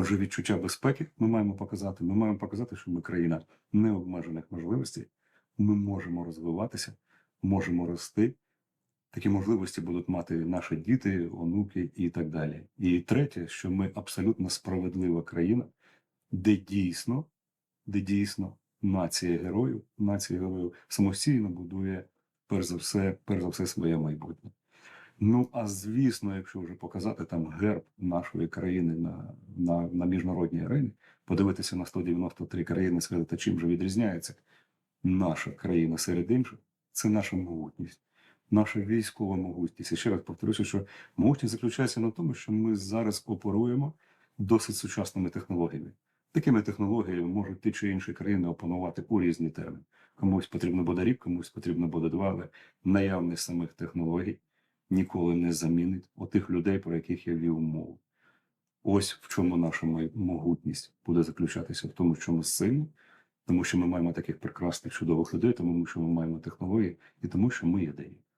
Отже, відчуття безпеки ми маємо показати. Ми маємо показати, що ми країна необмежених можливостей. Ми можемо розвиватися, можемо рости. Такі можливості будуть мати наші діти, онуки і так далі. І третє, що ми абсолютно справедлива країна, де дійсно, де дійсно нація героїв, нація героїв самостійно будує перш за все, перш за все своє майбутнє. Ну а звісно, якщо вже показати там герб нашої країни на, на, на міжнародній арені, подивитися на 193 країни, сказати, чим же відрізняється наша країна серед інших, це наша могутність, наша військова могутність. І ще раз повторюся, що могутність заключається на тому, що ми зараз оперуємо досить сучасними технологіями. Такими технологіями можуть ті чи інші країни опанувати у різні терміни. Комусь потрібно буде рік, комусь потрібно буде два, але наявність самих технологій ніколи не замінить отих людей, про яких я вів мову. Ось в чому наша могутність буде заключатися в тому, що ми сильні, тому що ми маємо таких прекрасних чудових людей, тому що ми маємо технології і тому, що ми єдині.